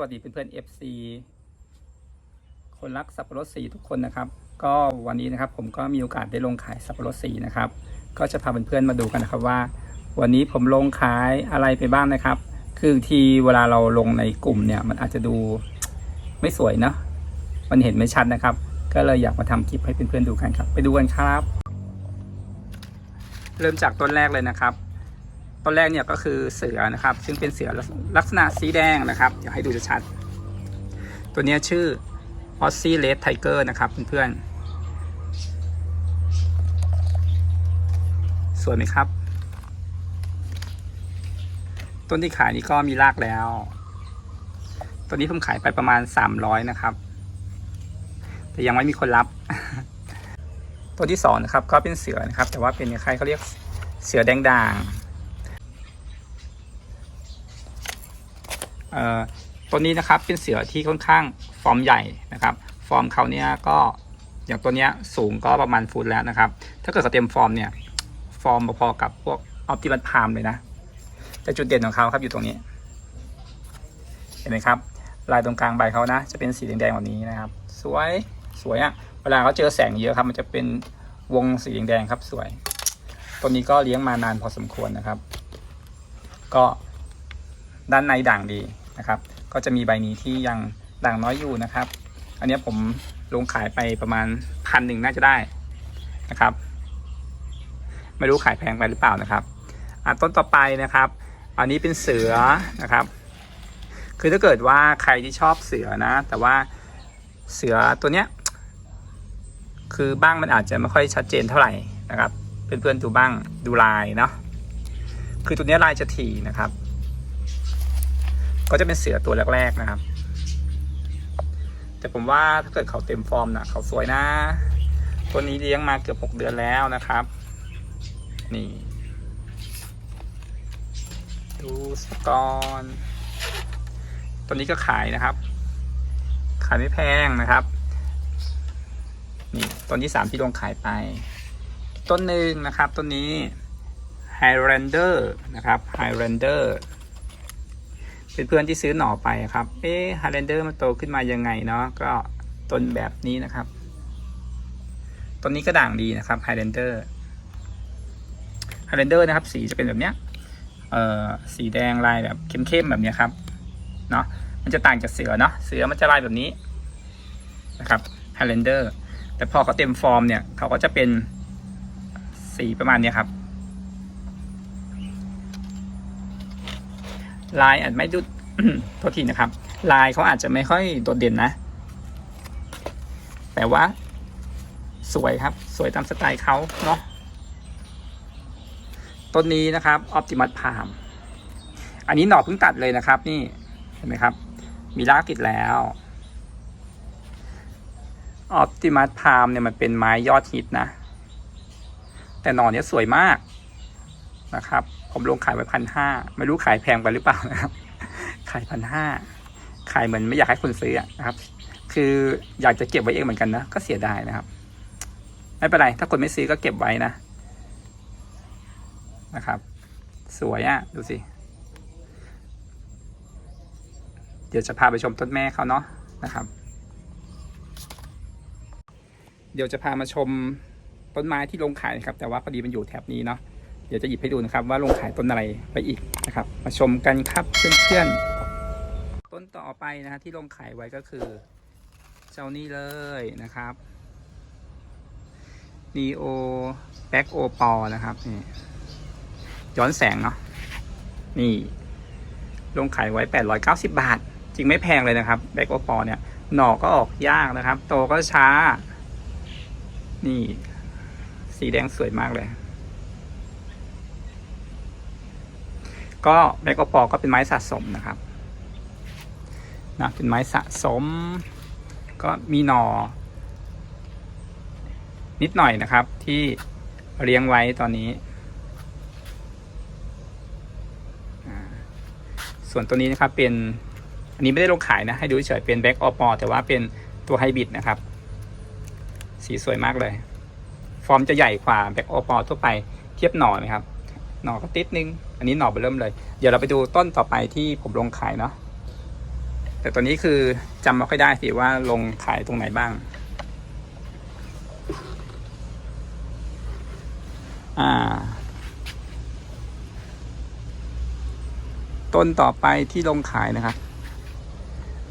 วัสดีเพื่อนๆ FC คนรักสับปะรดสีทุกคนนะครับ ก็วันนี้นะครับผมก็มีโอกาสได้ลงขายสับปะรดสีนะครับ ก็จะพาเพื่อนๆมาดูกันนะครับว่า วันนี้ผมลงขายอะไรไปบ้างนะครับ คือทีเวลาเราลงในกลุ่มเนี่ย มันอาจจะดูไม่สวยเนอะมันเห็นไม่ชัดนะครับ ก็เลยอยากมาทำคลิปให้เพื่อนๆดูกันครับ ไปดูกันครับ เริ่มจากต้นแรกเลยนะครับ ต้นแรกเนี่ยก็คือเสือนะครับ ซึ่งเป็นเสือลักษณะสีแดงนะครับเดี๋ยวให้ดูชัดๆตัวนี้ชื่อ o s s i Red Tiger นะครับเพื่อนๆสวยไหมครับ ต้นที่ขายนี่ก็มีรากแล้วตัวนี้ผมขายไปประมาณ 300 นะครับ แต่ยังไม่มีคนรับ ตัวที่สองนะครับ ก็เป็นเสือนะครับ แต่ว่าเป็นใครเขาเรียกเสือแดงด่าง เอ่อ ตัวนี้นะครับเป็นเสือที่ค่อนข้างฟอร์มใหญ่นะครับ ฟอร์มเขาเนี่ยก็อย่างตัวเนี้ยสูงก็ประมาณฟุตแล้วนะครับ ถ้าเกิดเขาเต็มฟอร์มเนี่ยฟอร์มพอๆกับพวกออปติมัสพามเลยนะ แต่จุดเด่นของเขาครับอยู่ตรงนี้ เห็นไหมครับ ลายตรงกลางใบเขานะ จะเป็นสีแดงๆแบบนี้นะครับ สวยสวยอะ่ะเวลาเขาเจอแสงเยอะครับ มันจะเป็นวงสีแดงๆครับสวย ตัวนี้ก็เลี้ยงมานานพอสมควรนะครับ ก็ด้านในด่างดี นะครับ ก็จะมีใบนี้ที่ยังด่างน้อยอยู่นะครับ อันนี้ผมลงขายไปประมาณพันหนึ่งน่าจะได้นะครับ ไม่รู้ขายแพงไปหรือเปล่านะครับต้นต่อไปนะครับ อันนี้เป็นเสือนะครับ คือถ้าเกิดว่าใครที่ชอบเสือนะ แต่ว่าเสือตัวเนี้ย คือบ้างมันอาจจะไม่ค่อยชัดเจนเท่าไหร่นะครับ เพื่อนๆดูบ้างดูลายเนาะ คือตัวเนี้ยลายจะถี่นะครับ ก็จะเป็นเสือตัวแรกๆนะครับ แต่ผมว่าถ้าเกิดเขาเต็มฟอร์มนะเขาสวยนะ ตัวนี้เลี้ยงมาเกือบหกเดือนแล้วนะครับ นี่ ดูสกอนตัวนี้ก็ขายนะครับ ขายไม่แพงนะครับ นี่ต้นที่สามที่ลงขายไป ต้นหนึ่งนะครับต้นนี้ Highlander นะครับ Highlander เป็นเเพื่อนที่ซื้อหน่อไปครับ เอ๊ะ Highlander มันโตขึ้นมายังไงเนาะก็ต้นแบบนี้นะครับต้นนี้ก็ด่างดีนะครับ Highlander Highlander นะครับ สีจะเป็นแบบเนี้ยเอ่อสีแดงลายแบบเข้มๆแบบเนี้ยครับเนาะมันจะต่างจากเสือเนาะเสือมันจะลายแบบนี้นะครับ Highlander แต่พอเขาเต็มฟอร์มเนี่ยเขาก็จะเป็นสีประมาณนี้ครับ ลายอาจไม่ดุโทษทีนะครับ ลายเขาอาจจะไม่ค่อยโดดเด่นนะ แต่ว่า สวยครับ สวยตามสไตล์เขาเนาะต้นนี้นะครับ Optimus Palm อันนี้หน่อเพิ่งตัดเลยนะครับ นี่เห็นไหมครับ มีรากติดแล้ว Optimus Palm เนี่ยมันเป็นไม้ยอดฮิตนะ แต่หน่อเนี้ยสวยมากนะครับ ผมลงขายไปพันห้าไม่รู้ขายแพงไปหรือเปล่านะครับ ขายพันห้าขายเหมือนไม่อยากให้คนซื้อนะครับ คืออยากจะเก็บไว้เองเหมือนกันนะก็เสียดายนะครับ ไม่เป็นไร ถ้าคนไม่ซื้อก็เก็บไว้นะนะครับ สวยอะ่ะดูสิ เดี๋ยวจะพาไปชมต้นแม่เขาเนาะนะครับ เดี๋ยวจะพามาชมต้นไม้ที่ลงขายนะครับ แต่ว่าพอดีมันอยู่แถบนี้เนาะ เดี๋ยวจะหยิบให้ดูนะครับ ว่าลงขายต้นอะไรไปอีกนะครับ มาชมกันครับเพื่อนๆ ต้นต่อไปนะฮะที่ลงขายไว้ก็คือเจ้านี่เลยนะครับ Neo Back O p o นะครับนี่ย้อนแสงเนาะนี่ ลงขายไว้ 890 บาท จริงไม่แพงเลยนะครับ Back O p o เนี่ย หน่อก็ออกยากนะครับ โตก็ช้า นี่ สีแดงสวยมากเลย ก็แบกอปอก็เป็นไม้สะสมนะครับนะเป็นไม้สะสม ก็มีหนอนิดหน่อยนะครับที่เลี้ยงไว้ตอนนี้ ส่วนตัวนี้นะครับเป็น อันนี้ไม่ได้ลงขายนะ ให้ดูเฉยเป็นแบ็กออปอแต่ว่าเป็นตัวไฮบริดนะครับ สีสวยมากเลย ฟอร์มจะใหญ่กว่าแบ็กออปอทั่วไปเทียบหน่อไหมครับ หน่อก็ติดนึง อันนี้หน่อไปเริ่มเลย เดี๋ยวเราไปดูต้นต่อไปที่ผมลงขายเนาะแต่ตอนนี้คือจำไม่ค่อยได้สิว่าลงขายตรงไหนบ้าง อ่า ต้นต่อไปที่ลงขายนะครับ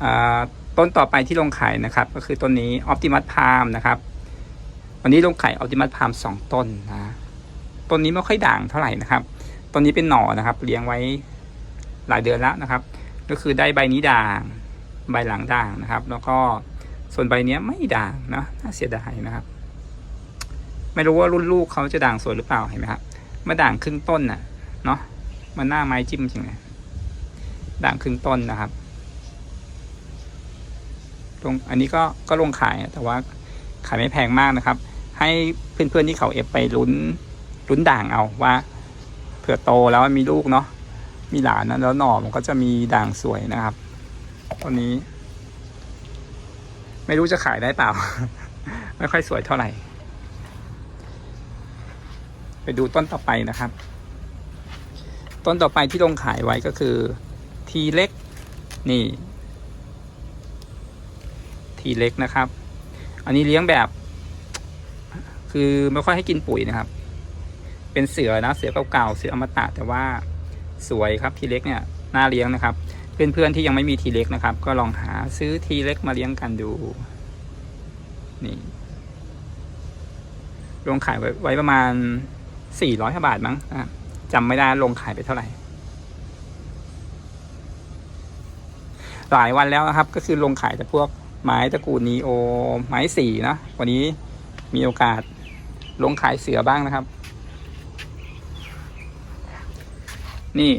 อ่า ต้นต่อไปที่ลงขายนะครับ ก็คือต้นนี้ Optimus Palm นะครับ วันนี้ลงขาย Optimus Palm สองต้นนะ ต้นนี้ไม่ค่อยด่างเท่าไหร่นะครับ ต้นนี้เป็นหน่อนะครับ เลี้ยงไว้หลายเดือนแล้วนะครับ ก็คือได้ใบนี้ด่าง ใบหลังด่างนะครับ แล้วก็ส่วนใบเนี้ยไม่ด่างนะน่าเสียดายนะครับ ไม่รู้ว่ารุ่นลูกเขาจะด่างสวยหรือเปล่าเห็นไหมครับมาด่างครึ่งต้นน่ะเนาะมันหน้าไม้จิ้มจริงเลยด่างครึ่งต้นนะครับลงอันนี้ก็ก็ลงขายแต่ว่าขายไม่แพงมากนะครับ ให้เพื่อนๆที่เขาเอฟไปลุ้นลุ้นด่างเอาว่า เผื่อโตแล้วมีลูกเนาะมีหลานนะแล้วหน่อมันก็จะมีด่างสวยนะครับตอนนี้ ไม่รู้จะขายได้เปล่า ไม่ค่อยสวยเท่าไหร่ ไปดูต้นต่อไปนะครับ ต้นต่อไปที่ลงขายไว้ก็คือ ทีเล็ก นี่ ทีเล็กนะครับ อันนี้เลี้ยงแบบ คือไม่ค่อยให้กินปุ๋ยนะครับ เป็นเสือนะเสือเก่าๆเสืออมตะแต่ว่าสวยครับทีเล็กเนี่ยน่าเลี้ยงนะครับ เพื่อนๆที่ยังไม่มีทีเล็กนะครับ ก็ลองหาซื้อทีเล็กมาเลี้ยงกันดูนี่ลงขายไว้ไวประมาณสี่ร้อยบาทมั้งจำไม่ได้ลงขายไปเท่าไหร่ หลายวันแล้วนะครับ ก็คือลงขายแต่พวกไม้ตระกูลนีโอไม้สีนะวันนี้มีโอกาสลงขายเสือบ้างนะครับ นี่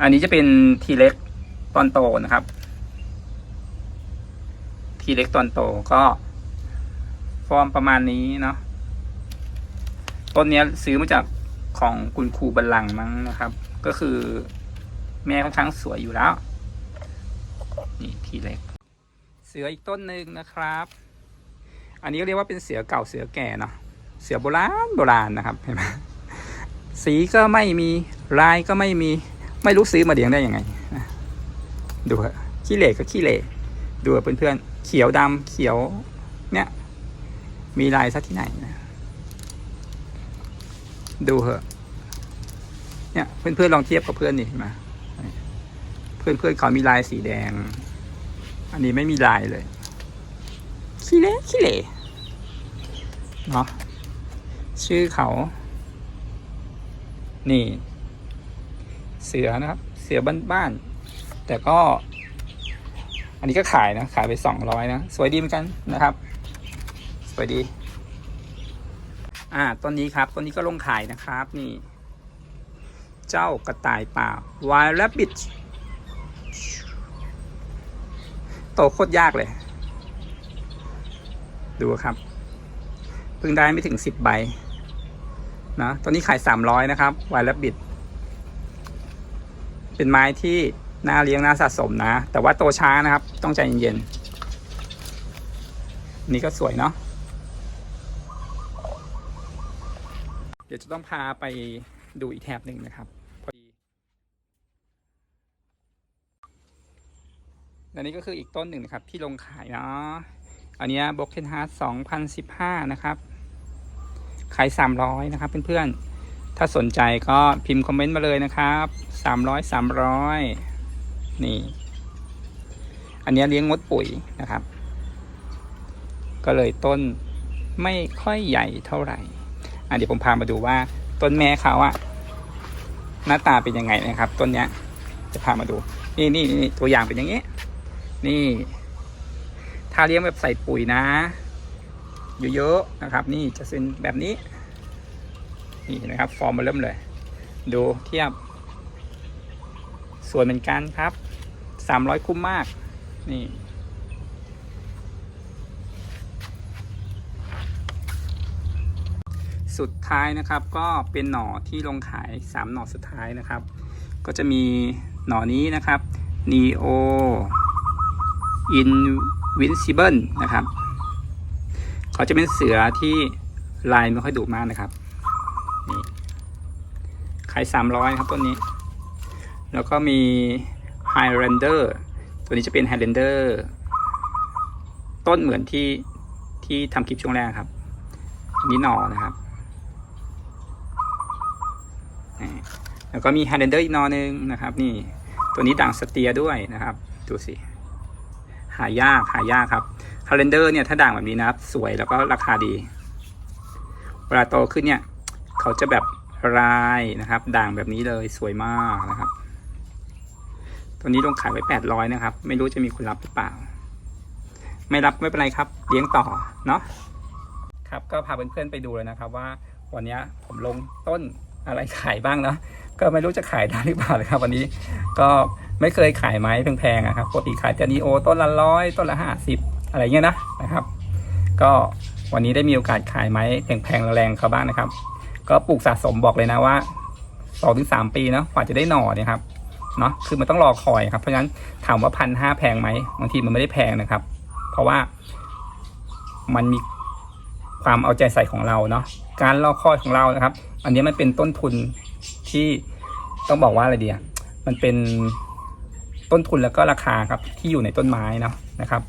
อันนี้จะเป็นทีเล็กตอนโตนะครับ ทีเล็กตอนโตก็ ฟอร์มประมาณนี้เนาะต้นนี้ซื้อมาจากของคุณครูบัลลังมั้งนะครับ ก็คือ แม่ค่อนข้างสวยอยู่แล้ว นี่ทีเล็ก เสืออีกต้นหนึ่งนะครับ อันนี้เรียกว่าเป็นเสือเก่าเสือแก่เนาะเสือโบราณโบราณนะครับเห็นไหมสีก็ไม่มี ลายก็ไม่มีไม่รู้ซื้อมาเลี้ยงได้ยังไงดูฮะขี้เหร่ก็ขี้เหร่ดูอะเพื่อนๆเขียวดำเขียวเนี่ยมีลายสักที่ไหนนะดูเหอะเนี่ยเพื่อนๆลองเทียบกับเพื่อนนี่เห็นไหมเพื่อนๆเขามีลายสีแดง อันนี้ไม่มีลายเลยขี้เละขี้เหร่เนาะชื่อเขา นี่ เสือนะครับ เสือบ้านๆแต่ก็ อันนี้ก็ขายนะ ขายไปสองร้อยนะ สวยดีเหมือนกันนะครับ สวยดี อ่าต้นนี้ครับต้นนี้ก็ลงขายนะครับนี่ เจ้ากระต่ายป่า Wild Rabbit โตโคตรยากเลย ดูครับเพิ่งได้ไม่ถึงสิบใบนะตอนนี้ขายสามร้อยนะครับ Wild Rabbit เป็นไม้ที่น่าเลี้ยงน่าสะสมนะ แต่ว่าโตช้านะครับ ต้องใจเย็นๆนี่ก็สวยเนาะเดี๋ยวจะต้องพาไปดูอีกแถบหนึ่งนะครับพอดีและนี่ก็คืออีกต้นหนึ่งนะครับ ที่ลงขายเนาะอันนี้บล็อกเทนฮาร์ดสองพันสิบห้านะครับ ขายสามร้อยนะครับเพื่อนๆ ถ้าสนใจก็พิมพ์คอมเมนต์มาเลยนะครับสามร้อยสามร้อยนี่ อันนี้เลี้ยงงดปุ๋ยนะครับ ก็เลยต้นไม่ค่อยใหญ่เท่าไหร่อะเดี๋ยวผมพามาดูว่าต้นแม่เขาอะหน้าตาเป็นยังไงนะครับ ต้นเนี้ย จะพามาดู นี่นี่นี่ตัวอย่างเป็นอย่างนี้ นี่ ถ้าเลี้ยงแบบใส่ปุ๋ยนะ เยอะๆนะครับ นี่จะเป็นแบบนี้ นี่เห็นะครับ ฟอร์มมาเริ่มเลย ดูเทียบ สวยเหมือนกันครับสามร้อยคุ้มมาก นี่ สุดท้ายนะครับก็เป็นหน่อที่ลงขายสามหน่อสุดท้ายนะครับ ก็จะมีหน่อนี้นะครับ neo invincible นะครับ เขาจะเป็นเสือที่ลายไม่ค่อยดุมากนะครับ ขายสามร้อยครับต้นนี้ แล้วก็มี Highlander ตัวนี้จะเป็น Highlander ต้นเหมือนที่ที่ทำคลิปช่วงแรกครับอันนี้หนอนะครับแล้วก็มี Highlander อีกหนอหนึงนะครับ นี่ตัวนี้ด่างสเตียด้วยนะครับดูสิหายากหายากครับ Highlander เนี่ยถ้าด่างแบบนี้นะครับ สวยแล้วก็ราคาดี เวลาโตขึ้นเนี่ย เขาจะแบบ ลายนะครับ ด่างแบบนี้เลยสวยมากนะครับ ตัวนี้ลงขายไว้แปดร้อยนะครับ ไม่รู้จะมีคนรับหรือเปล่า ไม่รับไม่เป็นไรครับ เลี้ยงต่อเนาะครับก็พาเพื่อนๆไปดูเลยนะครับ ว่าวันนี้ผมลงต้นอะไรขายบ้างเนาะก็ไม่รู้จะขายได้หรือเปล่าเลยครับ วันนี้ก็ไม่เคยขายไม้แพงๆนะครับปกติขายแต่นีโอต้นละร้อยต้นละห้าสิบอะไรเงี้ยนะนะครับ ก็วันนี้ได้มีโอกาสขายไม้แพงๆแรงๆเขาบ้างนะครับ ก็ปลูกสะสมบอกเลยนะว่าสองถึงสามปีเนาะกว่าจะได้หน่อเนี่ยครับเนาะคือมันต้องรอคอยครับ เพราะฉะนั้นถามว่าพันห้าแพงไหมบางทีมันไม่ได้แพงนะครับ เพราะว่ามันมีความเอาใจใส่ของเราเนาะการรอคอยของเรานะครับ อันนี้มันเป็นต้นทุนที่ต้องบอกว่าอะไรดีอะมันเป็นต้นทุนแล้วก็ราคาครับที่อยู่ในต้นไม้เนาะนะครับ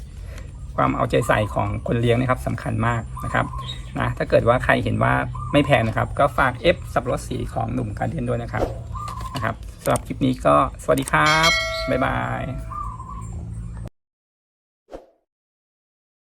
ความเอาใจใส่ของคนเลี้ยงนะครับสำคัญมากนะครับนะถ้าเกิดว่าใครเห็นว่าไม่แพงนะครับ ก็ฝาก F สับรถสีของหนุ่มการเดียนด้วยนะครับนะครับสำหรับคลิปนี้ก็สวัสดีครับ บ๊ายบาย